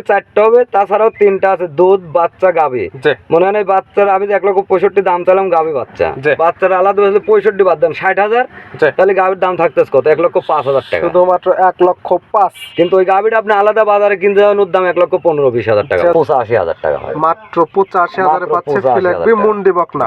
হলে চারটা হবে তাছাড়াও তিনটা আছে দুধ বাচ্চা জি। মনে হয় বাচ্চার আমি এক লক্ষ পঁয়ষট্টি দাম চাইলাম গাভী বাচ্চা। বাচ্চার আলাদা হলে পঁয়ষট্টি বাদ দেন ষাট হাজার তাহলে গাভীর দাম থাকতেছে কত? এক লক্ষ পাঁচ হাজার টাকা। শুধুমাত্র এক লক্ষ পাঁচ। কিন্তু ওই গাভীটা আপনি আলাদা বাজারে কিনতে যাবেন ওর দাম এক লক্ষ পনেরো বিশ হাজার টাকা। পঁচাশি হাজার টাকা হয়। মাত্র পঁচাশি হাজারে মাত্র পাচ্ছে 85,000 ফিলেকবি। মুন্ডি বকনা।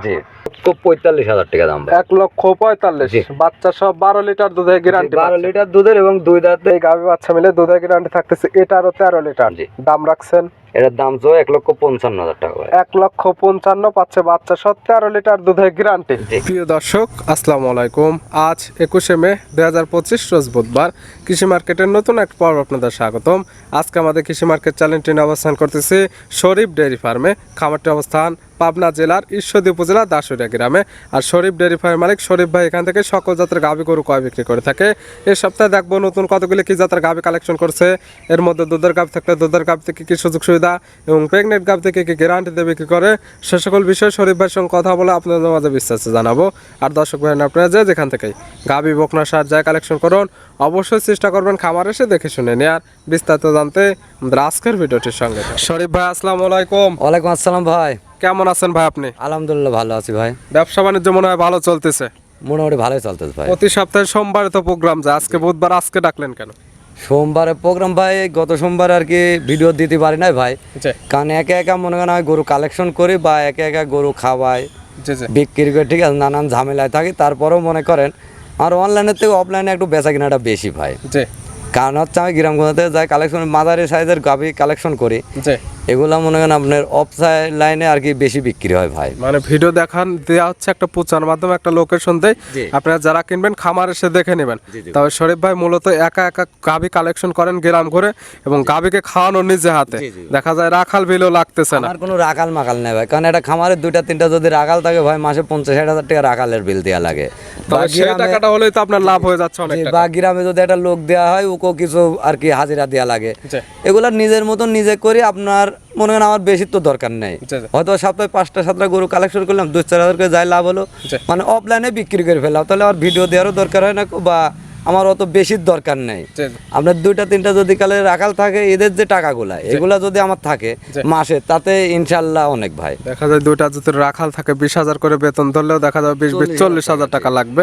পঁয়তাল্লিশ হাজার টাকা দাম এক লক্ষ পঁয়তাল্লিশ। বাচ্চা সব বারো লিটার দুধের গ্যারান্টি বারো লিটার দুধের এবং দুই দাঁতে গাভী বাচ্চা মিলে দুধের গ্যারান্টি থাকতেছে এটারও তেরো লিটার। দাম রাখছেন। এটার দাম তো এক লক্ষ পঞ্চান্ন হাজার টাকা এক লক্ষ পঞ্চান্ন পাচ্ছে বাচ্চা সব তেরো লিটার দুধের গ্যারান্টি। প্রিয় দর্শক আসসালামু আলাইকুম। আজ একুশে মে দুই হাজার পঁচিশ রোজ বুধবার। কৃষি মার্কেটের নতুন এক পর্ব আপনাদের স্বাগতম। আজকে আমাদের কৃষি মার্কেট চ্যানেলটি অবস্থান করতেছি শরীফ ডেয়ারি ফার্মে। খামারটি অবস্থান পাবনা জেলার ঈশ্বরদী উপজেলা দাসুরিয়া গ্রামে। আর শরীফ ডেয়ারি ফার্ম মালিক শরীফ ভাই এখান থেকে সকল জাতের গাভী গরু কয় বিক্রি করে থাকে। এই সপ্তাহে দেখব নতুন কতগুলি কি জাতের গাভী কালেকশন করছে। এর মধ্যে দুধের গাভ থাকলে দুধের গাভ থেকে কি সুযোগ সুবিধা এবং প্রেগনেন্ট গাভ থেকে কি গ্যারান্টি দেবে কি করে সে সকল বিষয়ে শরীফ ভাইয়ের সঙ্গে কথা বলে আপনাদের মাঝে বিস্তারিত জানাব। আর দর্শক ভাই আপনারা যে যেখান থেকেই গাভী বকনা সার যায় কালেকশন করুন অবশ্যই চেষ্টা করবেন খামার এসে দেখে শুনে নেয়ার। বিস্তারিত জানতে আজকের ভিডিওটির সঙ্গে শরীফ ভাই আসসালামু আলাইকুম। ওয়ালাইকুম আসসালাম ভাই। কেমন আছেন ভাই আপনি? আলহামদুলিল্লাহ ভালো আছি ভাই। ব্যবসা বাণিজ্য মনে হয় ভালো চলতেছে? মোটামুটি ভালোই চলতেছে ভাই। প্রতি সপ্তাহে সোমবারে তো প্রোগ্রাম যায় আজকে বুধবার আজকে ডাকলেন কেন? সোমবারে প্রোগ্রাম ভাই গত সোমবার আর কি ভিডিও দিতে পারি নাই ভাই। কারণ একা একা মনে করেন আমি গরু কালেকশন করি বা একা একা গরু খাওয়াই বিক্রি করে ঠিক আছে নানান ঝামেলায় থাকি। তারপরেও মনে করেন আর অনলাইনের থেকে অফলাইনে একটু বেচা কেনাটা বেশি ভাই। কারণ হচ্ছে আমি গ্রামগঞ্জতে যাই কালেকশন মাদারি সাইজের গাভি কালেকশন করি। এগুলো মনে করেন আপনার অফ লাইনে আর কি বেশি বিক্রি হয় ভাই। মানে ভিডিও দেখান দেওয়া হচ্ছে একটা প্রচার মাধ্যমে একটা লোকেশন দেয়। আপনারা যারা কিনবেন খামার এসে দেখে নেবেন। তবে শরীফ ভাই মূলত একা একা গাভি কালেকশন করেন গ্রাম ঘুরে এবং গাভিকে খাওয়ানো নিজে হাতে। দেখা যায় রাখাল বিলও লাগতেছে না। আর কোনো রাখাল মাকাল নেই ভাই কারণ একটা খামারের দুইটা তিনটা যদি রাখাল থাকে ভাই মাসে পঞ্চাশ ষাট হাজার টাকা রাখালের বিল দেওয়া লাগে। টাকাটা হলেই তো আপনার লাভ হয়ে যাচ্ছে অনেক বা গ্রামে যদি একটা লোক দেওয়া হয় ওকেও কিছু আর কি হাজিরা দেওয়া লাগে। এগুলা নিজের মতন নিজে করি আপনার মনে হয় আমার বেশি তো দরকার নেই। হয়তো সপ্তাহে পাঁচটা সাতটা গরু কালেকশন করলাম দু চার হাজার করে যাই লাভ হলো। মানে অফলাইনে বিক্রি করে ফেললাম তাহলে আমার ভিডিও দেওয়ারও দরকার হয় না বা আমার অত বেশির দরকার নেই। জি, জি। আপনার দুইটা তিনটা যদি কালে রাখাল থাকে এদের যে টাকাগুলা এগুলা যদি আমার থাকে মাসে তাতে ইনশাল্লাহ অনেক ভাই। দেখা যায় দুইটা যদি রাখাল থাকে বিশ হাজার করে বেতন ধরলেও দেখা যাবে বিশ বিশ চল্লিশ হাজার টাকা লাগবে।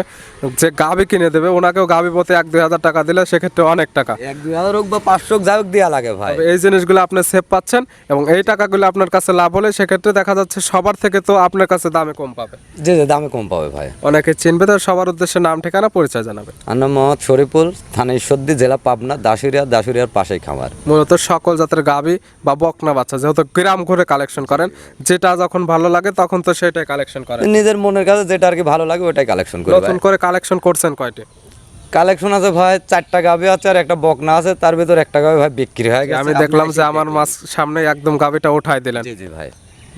যে গাভি কিনে দেবে ওনাকেও গাভি পথে এক দুই হাজার টাকা দিলে সেক্ষেত্রে অনেক টাকা। এক দুই হাজার হোক বা পাঁচশো যাই হোক দেওয়া লাগে ভাই। এই জিনিসগুলো আপনি সেভ পাচ্ছেন এবং এই টাকাগুলো আপনার কাছে লাভ হলে সেক্ষেত্রে দেখা যাচ্ছে সবার থেকে তো আপনার কাছে দামে কম পাবে। যে যে দামে কম পাবে ভাই। অনেকে চিনবে তো সবার উদ্দেশ্যে নাম ঠিকানা পরিচয় জানাবে। আমার নাম মোহাম্মদ শরীফুল থানা ঈশ্বরদী জেলা পাবনা দাসুরিয়া দাসুরিয়ার পাশেই খামার। মূলত সকল জাতের গাভি বা বকনা বাচ্চা যেহেতু গ্রাম ঘুরে কালেকশন করেন যেটা যখন ভালো লাগে তখন তো সেটাই কালেকশন করেন। নিজের মনের কাছে যেটা আর কি ভালো লাগে ওটাই কালেকশন করি নতুন করে কালেকশন করছেন কয়টি? কালেকশন আছে ভাই চারটা গাভি আছে আর একটা বকনা আছে তার ভিতর একটা গাভি ভাই বিক্রি হয়ে গেছে। আমি দেখলাম যে আমার মাছ সামনে একদম গাভিটা উঠাই দিলেন। জি জি ভাই।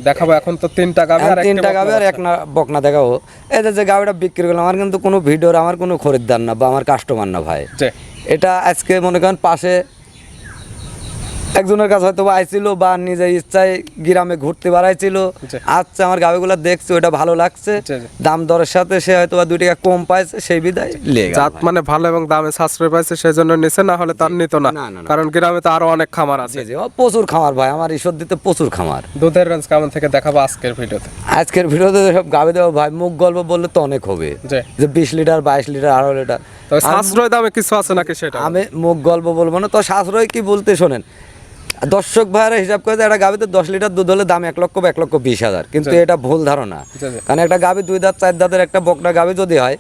দেখাবো এখন তো তিনটা গাভি আর তিনটা গাভি আর এক না বকনা দেখাবো। এদের যে গাভিটা বিক্রি করলাম আমার কিন্তু কোনো ভিডিওর আমার কোনো খরিদ্দার না বা আমার কাস্টমার না ভাই। এটা আজকে মনে করেন পাশে একজনের কাছে হয়তো আইছিল বা নিজের ইচ্ছায় গ্রামে ঘুরতে বাড়াইছিল। জি। আচ্ছা আমার গাভিগুলো দেখছে ওটা ভালো লাগছে। জি, জি। দাম দরের সাথে সে হয়তো বা দুই টাকা কম পাইছে সেই বিদায় জাত মানে ভালো এবং দামে সাশ্রয় পাইছে সেই জন্য নিছে না হলে তার নিত না। কারণ গ্রামে তো আরও অনেক খামার আছে। প্রচুর খামার ভাই আমার ঈশ্বর দিতে প্রচুর খামার। দুধের রেঞ্জ কেমন থেকে দেখাবো আজকের ভিডিওতে? আজকের ভিডিওতে সব গাভি দেবো ভাই মুখ গল্প বললে তো অনেক হবে। যে যে বিশ লিটার বাইশ লিটার আড়াই লিটার। সাশ্রয় দামে কিছু আছে নাকি সেটা? আমি মুখ গল্প বলব না তো সাশ্রয় কি বলতে শোনেন? দর্শক ভাইয়েরা হিসাব করে একটা গাভিতে দশ লিটার দুধ হলে দাম এক লক্ষ বা এক লক্ষ বিশ হাজার। কিন্তু এটা ভুল ধারণা। কারণ একটা গাভি দুই দাঁত চার দাঁতের একটা বকনা গাভি যদি হয়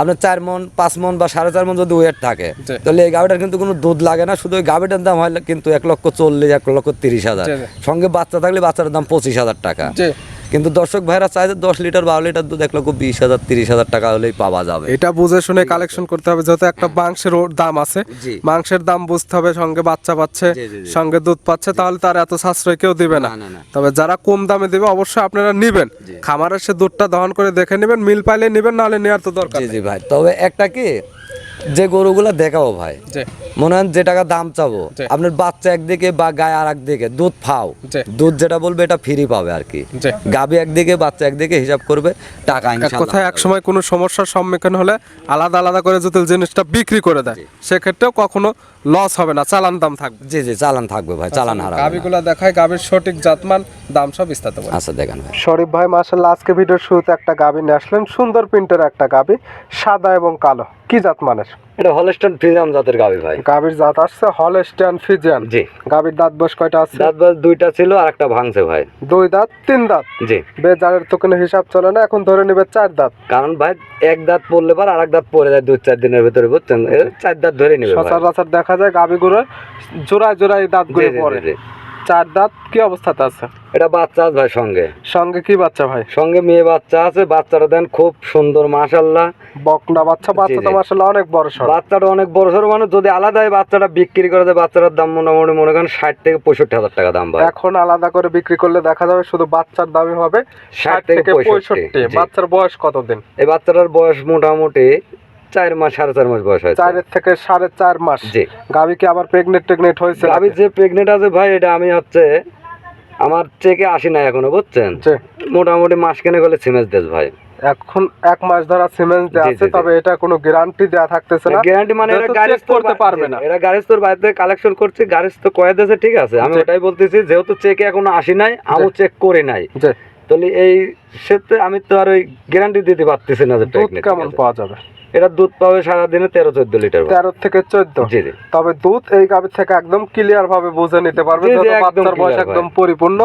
আপনার চার মন পাঁচ মন বা সাড়ে চার মন যদি ওয়েট থাকে তাহলে এই গাভিটার কিন্তু কোনো দুধ লাগে না। শুধু ওই গাভিটার দাম হয় কিন্তু এক লক্ষ চল্লিশ এক লক্ষ তিরিশ হাজার। সঙ্গে বাচ্চা থাকলে বাচ্চার দাম পঁচিশ হাজার টাকা। কিন্তু দর্শক ভাইরা চাই যে দশ লিটার বারো লিটার দুধ এক লক্ষ বিশ হাজার তিরিশ হাজার টাকা হলেই পাওয়া যাবে। এটা বুঝে শুনে কালেকশন করতে হবে যেহেতু একটা মাংসের দাম আছে। মাংসের দাম বুঝতে হবে সঙ্গে বাচ্চা পাচ্ছে। সঙ্গে দুধ পাচ্ছে তাহলে তার এত সাশ্রয় কেউ দিবে না। তবে যারা কম দামে দিবে অবশ্যই আপনারা নিবেন। খামারের সে দুধটা দহন করে দেখে নেবেন মিল পাইলে নিবেন নাহলে নেওয়ার তো দরকার জি ভাই। তবে একটা কি যে গরুগুলো দেখাবো ভাই মনে হয় যে টাকা দাম চাবো আপনার বাচ্চা একদিকে বা গায়ে আর একদিকে দুধ ফাও দুধ যেটা বলবে এটা ফ্রি পাবে আর কি। গাবি একদিকে বাচ্চা একদিকে হিসাব করবে টাকা কোথায় এক সময় কোনো সমস্যার সম্মুখীন হলে আলাদা আলাদা করে যদি জিনিসটা বিক্রি করে দেয় সেক্ষেত্রেও কখনো লস হবে না চালান দাম থাকবে। জি জি চালান থাকবে ভাই চালান হারা গাবিগুলো দেখায় গাবির সঠিক জাতমান দাম সব বিস্তারিত বলে। আচ্ছা দেখেন ভাই। শরীফ ভাই মাশাআল্লাহ আজকে ভিডিও শুরুতে একটা গাবি নিয়ে আসলেন। সুন্দর প্রিন্টের একটা গাবি সাদা এবং কালো। কি জাত মানের এটা হলস্টন ফ্রিজাম জাতের গাবি ভাই। গাবির জাত আসছে হলস্টিয়ান ফিজিয়ান জি। গাবির দাঁত বয়স কয়টা আছে? দাঁত বাস দুইটা ছিল আর একটা ভাঙছে ভাই। দুই দাঁত তিন দাঁত? জি। বেজারের তো কোনো হিসাব চলে না এখন ধরে নেবে চার দাঁত। কারণ ভাই এক দাঁত পড়লে পর আর এক দাঁত পড়ে যায় দুই চার দিনের ভিতরে বুঝছেন? চার দাঁত ধরে নিবে সচরাচর দেখা যায় গাবিগুলো জোড়ায় জোড়ায় দাঁত জি, পড়ে। চার দাঁত কি অবস্থাতে আছে? এটা বাচ্চা আছে ভাই সঙ্গে। সঙ্গে কি বাচ্চা ভাই? সঙ্গে মেয়ে বাচ্চা আছে বাচ্চাটা দেন খুব সুন্দর মাশাল্লাহ বকনা বাচ্চা বাচ্চা তো জি। মাসাল্লাহ অনেক বড় সড়। বাচ্চাটা অনেক বড় সড়ো মানুষ যদি আলাদা বাচ্চাটা বিক্রি করে দেয় বাচ্চাটার দাম মোটামুটি মনে করেন ষাট থেকে পঁয়ষট্টি হাজার টাকা দাম ভাই। এখন আলাদা করে বিক্রি করলে দেখা যাবে শুধু বাচ্চার দামই হবে ষাট থেকে পঁয়ষট্টি। বাচ্চার বয়স কতদিন? এই বাচ্চাটার বয়স মোটামুটি চার মাস সাড়ে চার মাস বয়স হয়েছে। চারের থেকে সাড়ে চার মাস। জি। গাবি কি আবার প্রেগনেন্ট টেগনেন্ট হয়েছে আমি যে প্রেগনেন্ট আছে ভাই এটা আমি হচ্ছে আমার চেকে আসি না এখনও বুঝছেন? মোটামুটি মাস কেনে গেলে সিমেন্স দেশ ভাই। এখন এক মাস ধরা সিমেন্ট দেওয়া আছে। তবে এটা কোনো গ্যারান্টি দেওয়া থাকতেছে না। গ্যারান্টি মানে এটা check করতে পারবে না। এটা গ্যারেজ তোর বাইরে থেকে কালেকশন করছে গ্যারেজ তো কয়ে দিয়েছে ঠিক আছে। আমি। ওটাই বলতেছি যেহেতু চেকে এখনও আসি নাই আমি চেক করি নাই। তাহলে এই ক্ষেত্রে আমি তো আর ওই গ্যারান্টি দিতে পারতেছি না যে দুধ কেমন পাওয়া যাবে? এটা দুধ পাবে সারাদিনে তেরো চোদ্দ লিটার। তেরো থেকে চোদ্দ? জি জি। তবে দুধ এই গাভীর থেকে একদম ক্লিয়ার ভাবে বুঝে নিতে পারবে বাচ্চার বয়স একদম পরিপূর্ণ।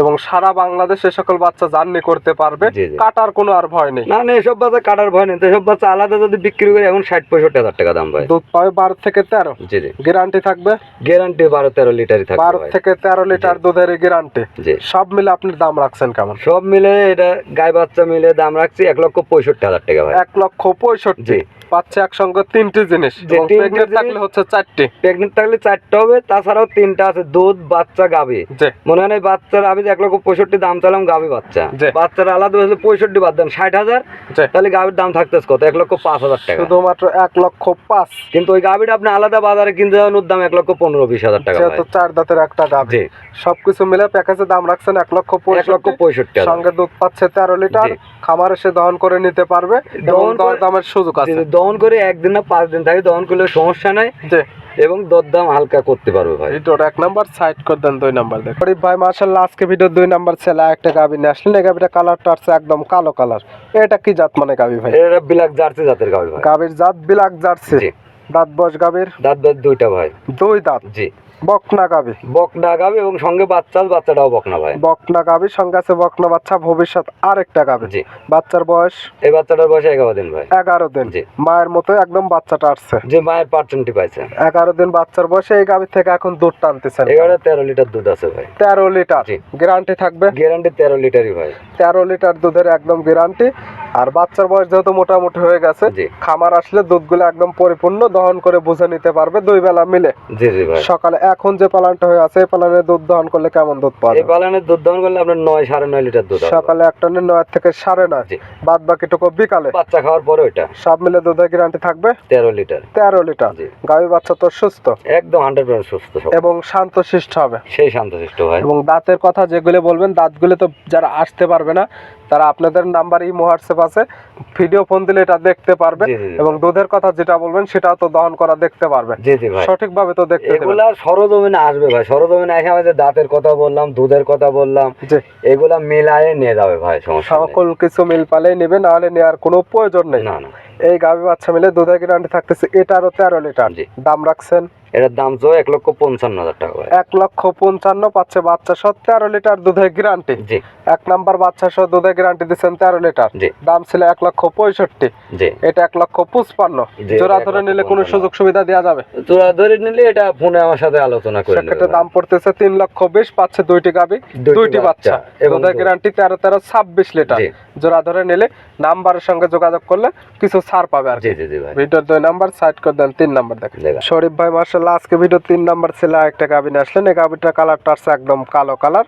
এবং সারা বাংলাদেশে সকল বাচ্চা জার্নি করতে পারবে। কাটার কোনো আর ভয় নেই। না না এসব বাচ্চা কাটার ভয় নেই। তো এসব বাচ্চা আলাদা যদি বিক্রি করে এখন ষাট পঁয়ষট্টি হাজার টাকা দাম পায় দুধ পাবে বারো থেকে তেরো। জি জি। গ্যারান্টি থাকবে? গ্যারান্টি বারো তেরো লিটারই থাকবে বারো। থেকে তেরো লিটার দুধের গ্যারান্টি জি। সব মিলে আপনি দাম রাখছেন কেমন? সব মিলে এটা গায়ে বাচ্চা মিলে দাম রাখছি এক লক্ষ পঁয়ষট্টি হাজার টাকা ভাই। এক লক্ষ পঁয়ষট্টি। পাচ্ছে একসঙ্গে তিনটি জিনিস প্রেগনেন্ট থাকলে হচ্ছে চারটি। প্রেগনেন্ট থাকলে চারটা হবে তাছাড়াও তিনটা আছে দুধ বাচ্চা গাভী। মনে হয় বাচ্চার আমি এক লক্ষ পঁয়ষট্টি দাম চালাম গাভী বাচ্চা। বাচ্চার আলাদা হয়েছে পঁয়ষট্টি বাদ দেন ষাট হাজার। তাহলে গাভীর দাম থাকতেছে কত? এক লক্ষ পাঁচ হাজার টাকা। শুধুমাত্র এক লক্ষ পাঁচ। কিন্তু ওই গাভীটা আপনি আলাদা বাজারে কিনতে যাবেন ওর দাম এক লক্ষ পনেরো বিশ হাজার টাকা। চার দাঁতের একটা গাভী। সবকিছু মিলে প্যাকেজে দাম রাখছেন এক লক্ষ এক লক্ষ পঁয়ষট্টি। পঁয়ষট্টি সঙ্গে দুধ পাচ্ছে তেরো লিটার জি। এসে দহন করে নিতে পারবে এবং দহন করে- দামের সুযোগ আছে। দহন করে একদিন না পাঁচ দিন থাকে দহন করলে সমস্যা নাই। এবং দরদাম হালকা করতে পারবে ভাই। ভিডিওর এক নাম্বার সাইড করে দেন দুই নাম্বার দেখ গরিব ভাই মার্শাল্লাহ আজকে ভিডিও দুই নাম্বার ছেলে একটা গাবি নিয়ে আসলেন। এই গাবিটা কালারটা আসছে একদম কালো কালার এটা কি জাত মানে গাবি ভাই? এটা বিলাক জার্সি জাতের গাবি ভাই। গাবির জাত বিলাক জার্সি। জি। দাঁত বয়স গাবির দাঁত দাঁত দুইটা ভাই। দুই দাঁত। জি। বকনা গাবি। বকনা গাভী এবং সঙ্গে বাচ্চা বাচ্চাটাও বকনা ভাই। বকনা গাবি সঙ্গে আছে বকনা বাচ্চা ভবিষ্যৎ আরেকটা গাবি। জি। বাচ্চার বয়স এই বাচ্চাটার বয়স এগারো দিন ভাই। এগারো দিন। জি। মায়ের মতো একদম বাচ্চাটা আসছে। যে মায়ের পার্সেন্টটি পাইছে। এগারো দিন বাচ্চার বয়সে এই গাভি থেকে এখন দুধ টানতেছেন। এগারো তেরো লিটার দুধ আছে ভাই। তেরো লিটার। গ্যারান্টি থাকবে? গ্যারান্টি তেরো লিটারই ভাই। তেরো লিটার দুধের একদম গ্যারান্টি। আর বাচ্চার বয়স যেহেতু মোটামুটি হয়ে গেছে খামার আসলে দুধগুলো একদম পরিপূর্ণ দহন করে বুঝে নিতে পারবে দুই বেলা মিলে। জি জি ভাই। সকালে এখন যে পালানটা হয়ে আছে পালানে দুধ দহন করলে কেমন দুধ পাওয়া এই যাবে পালানের দুধ দহন করলে আপনার নয় সাড়ে নয় লিটার দুধ সকালে এক টনের নয় থেকে সাড়ে নয়। বাদ বাকিটুকু বিকালে। বাচ্চা খাওয়ার পরে ওইটা। সব মিলে দুধের গ্যারান্টি থাকবে? তেরো লিটার। তেরো লিটার। গাভী বাচ্চা তো সুস্থ। একদম হান্ড্রেড পার্সেন্ট সুস্থ এবং শান্ত শিষ্ট হবে। সেই শান্তশিষ্ট ভাই। এবং দাঁতের কথা যেগুলো বলবেন দাঁতগুলো তো যারা আসতে পারবে না তারা আপনাদের নাম্বার ই হোয়াটসঅ্যাপ আছে। ভিডিও ফোন দিলে এটা দেখতে পারবে। এবং দুধের কথা যেটা বলবেন সেটাও তো দহন করা দেখতে পারবে। জি জি ভাই। সঠিকভাবে তো দেখতে এগুলা সরজমিনে আসবে ভাই। সরজমিনে এসে আমাদের দাঁতের কথা বললাম দুধের কথা বললাম এগুলা মিলায়ে নিয়ে যাবে ভাই সমস্যা সকল কিছু মিল পালেই নেবে নাহলে নেওয়ার কোনো প্রয়োজন নেই। না না। এই গাভী বাচ্চা মিলে দুধের গ্যারান্টি থাকতেছে এটারও তেরো লিটার। দাম রাখছেন এটার দাম তো এক লক্ষ পঞ্চান্ন হাজার টাকা এক লক্ষ পঞ্চান্ন পাচ্ছে বাচ্চা সহ তেরো লিটার দুধের গ্যারান্টি জি। এক নাম্বার বাচ্চা সহ দুধের গ্যারান্টি দিচ্ছেন তেরো লিটার। জি। দাম ছিল এক লক্ষ পঁয়ষট্টি। জি। এটা এক লক্ষ পঁচপান্ন। জোড়া ধরে নিলে কোনো সুযোগ সুবিধা দেওয়া যাবে? তোরা ধরে নিলে এটা ফোনে আমার সাথে আলোচনা করে সেক্ষেত্রে দাম পড়তেছে তিন লক্ষ বিশ পাচ্ছে দুইটি গাবি দুইটি বাচ্চা। এবং দুধের গ্যারান্টি তেরো তেরো ছাব্বিশ লিটার। জি। জোড়া ধরে নিলে নাম্বারের সঙ্গে যোগাযোগ করলে কিছু ছাড় পাবে আর জি জি জি ভাই। ভিডিওর দুই নাম্বার সাইড করে দেন তিন নাম্বার দেখেন। শরীফ ভাই মার্শাল্লাহ আজকে ভিডিও তিন নাম্বার ছেলে একটা গাবিনে আসলেন। এই গাবিটার কালারটা আসছে একদম কালো কালার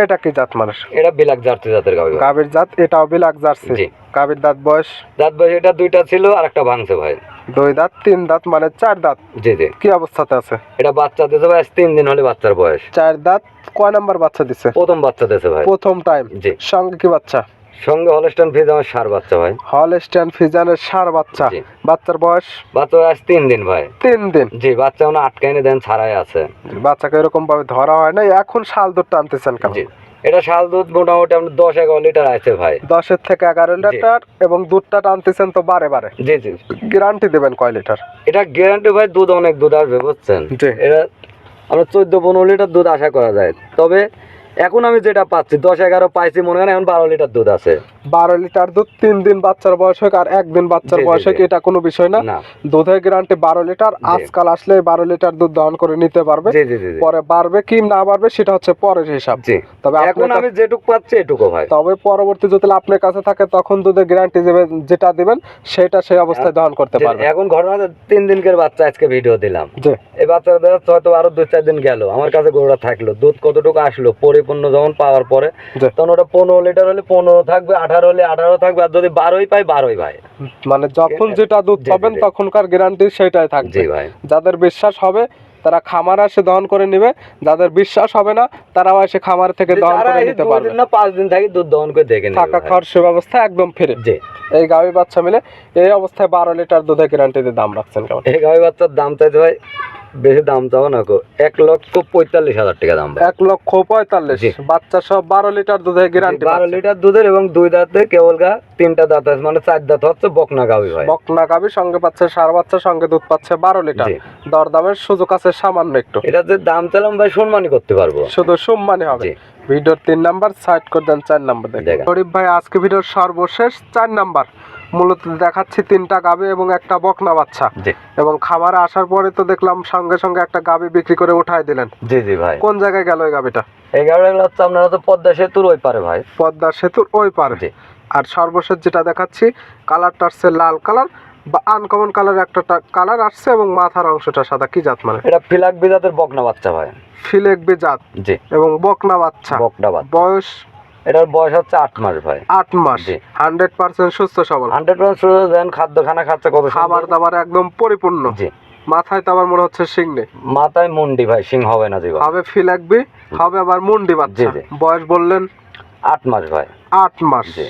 এটা কি জাত মানুষ? এটা বিলাক জার্সি জাতের গাভী। গাবির জাত এটাও বিলাক জার্সি। জি। গাবির দাঁত বয়স? দাঁত বয়স এটা দুইটা ছিল আর একটা ভাঙছে ভাই। দুই দাঁত তিন দাঁত মানে চার দাঁত? জি জি। কি অবস্থাতে আছে? এটা বাচ্চা দিয়েছে ভাই তিন দিন হলে বাচ্চার বয়স। চার দাঁত কয় নাম্বার বাচ্চা দিছে? প্রথম বাচ্চা দিয়েছে ভাই। প্রথম টাইম জি। সঙ্গে কি বাচ্চা? সঙ্গে হলস্টান ফিজ আমার সার বাচ্চা ভাই। হল স্ট্যান্ড ফিজানের সার বাচ্চা। বাচ্চার বয়স? বাচ্চা আজ তিন দিন ভাই। তিন দিন। জি বাচ্চা মানে আটকাইনে দেন ছাড়াই আছে। বাচ্চাকে এরকম ভাবে ধরা হয় না এখন শাল দুধ টানতেছেন কেন? এটা শাল দুধ মোটামুটি আপনার দশ এগারো লিটার আছে ভাই। দশের থেকে এগারো লিটার এবং দুধটা টানতেছেন তো বারে বারে। জি জি। গ্যারান্টি দেবেন কয় লিটার? এটা গ্যারান্টি ভাই দুধ অনেক দুধ আসবে বুঝছেন। এটা আমরা চোদ্দ পনেরো লিটার দুধ আশা করা যায়। তবে এখন আমি যেটা পাচ্ছি দশ এগারো পাইছি মনে করেন এখন বারো লিটার দুধ আছে। বারো লিটার দুধ তিন দিন বাচ্চার বয়স হোক আর একদিন বাচ্চার বয়স হোক এটা কোনো বিষয় না। দুধের গ্যারান্টি বারো লিটার আজকাল আসলে বারো লিটার দুধ দহন করে নিতে পারবে। পরে বাড়বে কি না বাড়বে সেটা হচ্ছে পরের হিসাব। তবে এখন আমি যেটুক পাচ্ছি এটুকু ভাই। তবে পরবর্তী যদি আপনার কাছে থাকে তখন দুধের গ্যারান্টি দেবেন যেটা দিবেন সেটা সেই অবস্থায় দহন করতে পারবে। এখন ঘটনা তিন দিনকের বাচ্চা আজকে ভিডিও দিলাম। এই বাচ্চাটা হয়তো আরও দুই চার দিন গেল। আমার কাছে গরুটা থাকল দুধ কতটুকু আসলো পরিপূর্ণ যখন পাওয়ার পরে তখন ওটা পনেরো লিটার হলে পনেরো থাকবে আঠারো হলে আঠারো থাকবে আর যদি বারোই পাই বারোই ভাই। মানে যখন যেটা দুধ পাবেন তখনকার গ্যারান্টি সেটাই থাকবে। ভাই। যাদের বিশ্বাস হবে তারা খামার এসে দহন করে নেবে। যাদের বিশ্বাস হবে না তারাও এসে খামার থেকে দহন করে নিতে পারবে। না পাঁচ দিন থাকি দুধ দহন করে দেখে থাকা। খাওয়ার সুব্যবস্থা একদম ফ্রি জি। এই গাভী বাচ্চা মিলে এই অবস্থায় বারো লিটার দুধের গ্যারান্টিতে দাম রাখছেন কেমন? এই গাভী বাচ্চার দাম চাইছে ভাই বেশি দাম চাও না গো এক লক্ষ পঁয়তাল্লিশ হাজার টাকা দাম এক লক্ষ পঁয়তাল্লিশ। বাচ্চা সব বারো লিটার দুধের গ্যারান্টি বারো লিটার দুধের এবং দুই দাঁতে কেবল গা তিনটা দাঁত আছে মানে চার দাঁত হচ্ছে বকনা গাভী ভাই। বকনা গাভী সঙ্গে পাচ্ছে সার বাচ্চা সঙ্গে দুধ পাচ্ছে বারো লিটার। জি। দরদামের সুযোগ আছে সামান্য একটু। এটা যে দাম চালাম ভাই সম্মানই করতে পারব। শুধু সম্মানী হবে। ভিডিওর তিন নাম্বার সাইড করে দেন চার নাম্বার দেখেন। শরীফ ভাই আজকে ভিডিওর সর্বশেষ চার নাম্বার। মূলত দেখাচ্ছি তিনটা গাবে এবং একটা বকনা বাচ্চা। এবং খামারে আসার পরে তো দেখলাম সঙ্গে সঙ্গে একটা গাভী বিক্রি করে উঠাই দিলেন। জি জি ভাই। কোন জায়গায় গেল ওই গাভীটা এই গাড়িগুলো হচ্ছে আপনার হচ্ছে পদ্মা সেতুর ওই পারে ভাই। পদ্মা সেতুর ওই পারে। আর সর্বশেষ যেটা দেখাচ্ছি কালারটা হচ্ছে লাল কালার। বা আনকমন কালার একটা কালার আসছে এবং মাথার অংশটা সাদা। কি জাত মানে? এটা ফিলাক বিজাতের বকনা বাচ্চা ভাই। ফিলেকবি জাত জি। এবং বকনা বাচ্চা। বকনা বাচ্চা। বয়স? এটার বয়স হচ্ছে আট মাস ভাই। আট মাস। হান্ড্রেড পার্সেন্ট সুস্থ সবল। হান্ড্রেড পার্সেন্ট শুরু দেন খাদ্য খানা খাচ্ছে কত খাবার দাবার একদম পরিপূর্ণ। জি। মাথায় তো আবার মনে হচ্ছে সিং নেই। মাথায় মুন্ডি ভাই সিং হবে না জীবন। হবে ফি ফিলাকবি হবে আবার মুন্ডি বাচ্চা। বয়স বললেন আট মাস ভাই। আট মাস। জি।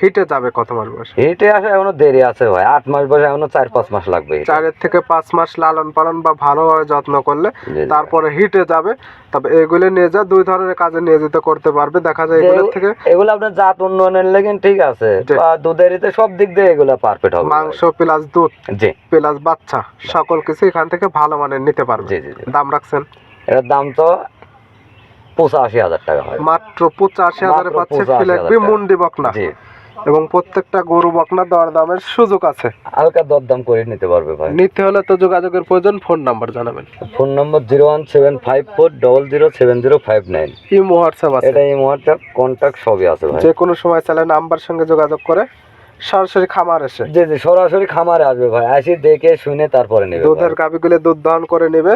হিটে যাবে কত মাস বয়স? এইটাই আসে এখনও দেরি আছে ভাই। আট মাস বয়সে এখনও চার পাঁচ মাস লাগবে। চারের থেকে পাঁচ মাস লালন পালন বা ভালোভাবে যত্ন করলে। তারপরে হিটে যাবে। তবে এগুলো নিয়ে যা দুই ধরনের কাজে নিয়োজিত করতে পারবে। দেখা যায় এগুলোর থেকে এগুলো আপনার জাত উন্নয়নের লেগেন ঠিক আছে। দুধের ইতে সব দিক দিয়ে এগুলো পারফেক্ট হবে। মাংস প্লাস দুধ জি। প্লাস বাচ্চা সকল কিছু এখান থেকে ভালো মানের নিতে পারবে। জি জি দাম রাখছেন? এটার দাম তো পঁচাশি হাজার টাকা হয়। মাত্র পঁচাশি হাজারে পাচ্ছে 85,000 মুন্ডি বকনা। জি। এবং প্রত্যেকটা গরু বকনা দর দামের সুযোগ আছে। হালকা দরদাম করে নিতে পারবে ভাই। নিতে হলে তো যোগাযোগের প্রয়োজন ফোন নাম্বার জানাবেন। ফোন নম্বর zero one seven five four double zero seven zero five nine. Imo WhatsApp আছে। এটা এই মুহূর্তে কন্ট্যাক্ট সবই আছে ভাই। যে কোনো সময় চাইলে নাম্বার সঙ্গে যোগাযোগ করে সরাসরি খামার এসে। জি জি সরাসরি খামারে আসবে ভাই। আসি দেখে শুনে তারপরে নেবে দুধের গাভিগুলো দুধ দহন করে নেবে।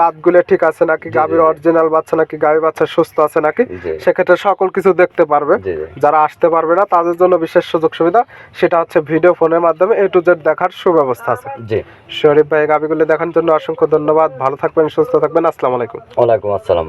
দাঁতগুলো ঠিক আছে নাকি? গাভীর অরিজিনাল বাচ্চা নাকি? গাভী বাচ্চা সুস্থ আছে নাকি? সেক্ষেত্রে সকল কিছু দেখতে পারবে। যারা আসতে পারবে না তাদের জন্য বিশেষ সুযোগ সুবিধা সেটা হচ্ছে ভিডিও ফোনের মাধ্যমে এ টু জেড দেখার সুব্যবস্থা আছে। জি। শরীফ ভাই গাভীগুলো দেখার জন্য অসংখ্য ধন্যবাদ। ভালো থাকবেন সুস্থ থাকবেন। আসসালামু আলাইকুম। ওয়ালাইকুম আসসালাম।